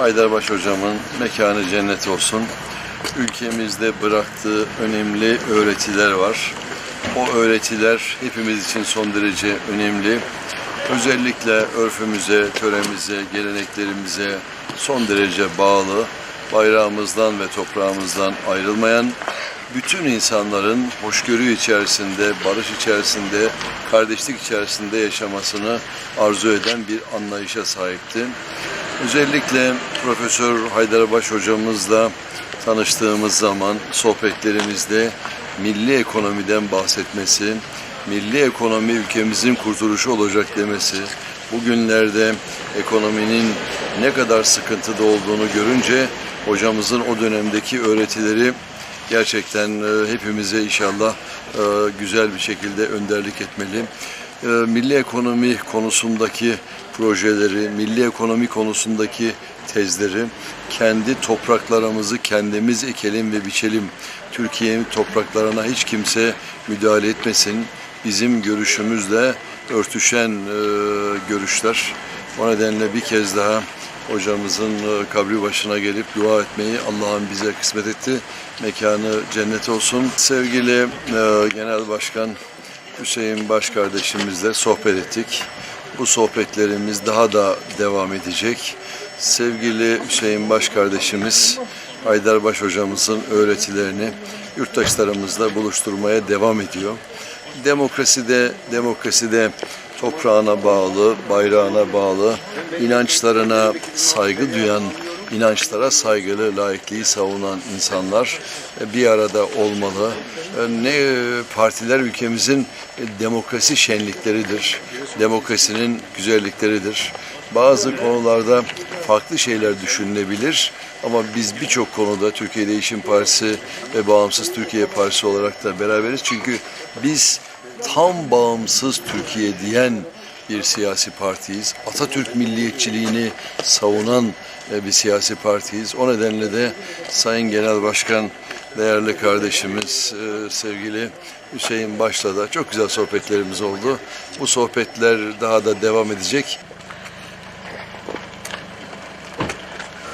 Aydarbaş hocamın mekanı cennet olsun. Ülkemizde bıraktığı önemli öğretiler var. O öğretiler hepimiz için son derece önemli. Özellikle örfümüze, töremize, geleneklerimize son derece bağlı, bayrağımızdan ve toprağımızdan ayrılmayan, bütün insanların hoşgörü içerisinde, barış içerisinde, kardeşlik içerisinde yaşamasını arzu eden bir anlayışa sahipti. Özellikle Profesör Haydarbaş hocamızla tanıştığımız zaman sohbetlerimizde milli ekonomiden bahsetmesi, milli ekonomi ülkemizin kurtuluşu olacak demesi, bugünlerde ekonominin ne kadar sıkıntıda olduğunu görünce hocamızın o dönemdeki öğretileri gerçekten e, hepimize inşallah e, güzel bir şekilde önderlik etmeli. E, Milli ekonomi konusundaki projeleri, milli ekonomi konusundaki tezleri, kendi topraklarımızı kendimiz ekelim ve biçelim. Türkiye'nin topraklarına hiç kimse müdahale etmesin. Bizim görüşümüzle örtüşen e, görüşler. O nedenle bir kez daha hocamızın e, kabri başına gelip dua etmeyi Allah'ın bize kısmet etti. Mekanı cennet olsun. Sevgili e, Genel Başkan Hüseyin Baş kardeşimizle sohbet ettik. Bu sohbetlerimiz daha da devam edecek. Sevgili Hüseyin Baş kardeşimiz Haydarbaş hocamızın öğretilerini yurttaşlarımızla buluşturmaya devam ediyor. Demokraside demokraside toprağına bağlı, bayrağına bağlı, inançlarına saygı duyan, inançlara saygılı, laikliği savunan insanlar e, bir arada olmalı. E, Ne e, partiler ülkemizin demokrasi şenlikleridir, demokrasinin güzellikleridir. Bazı konularda farklı şeyler düşünülebilir ama biz birçok konuda Türkiye Değişim Partisi ve Bağımsız Türkiye Partisi olarak da beraberiz. Çünkü biz tam bağımsız Türkiye diyen bir siyasi partiyiz. Atatürk milliyetçiliğini savunan e, bir siyasi partiyiz. O nedenle de Sayın Genel Başkan, değerli kardeşimiz, e, sevgili Hüseyin Baş'la da çok güzel sohbetlerimiz oldu. Bu sohbetler daha da devam edecek.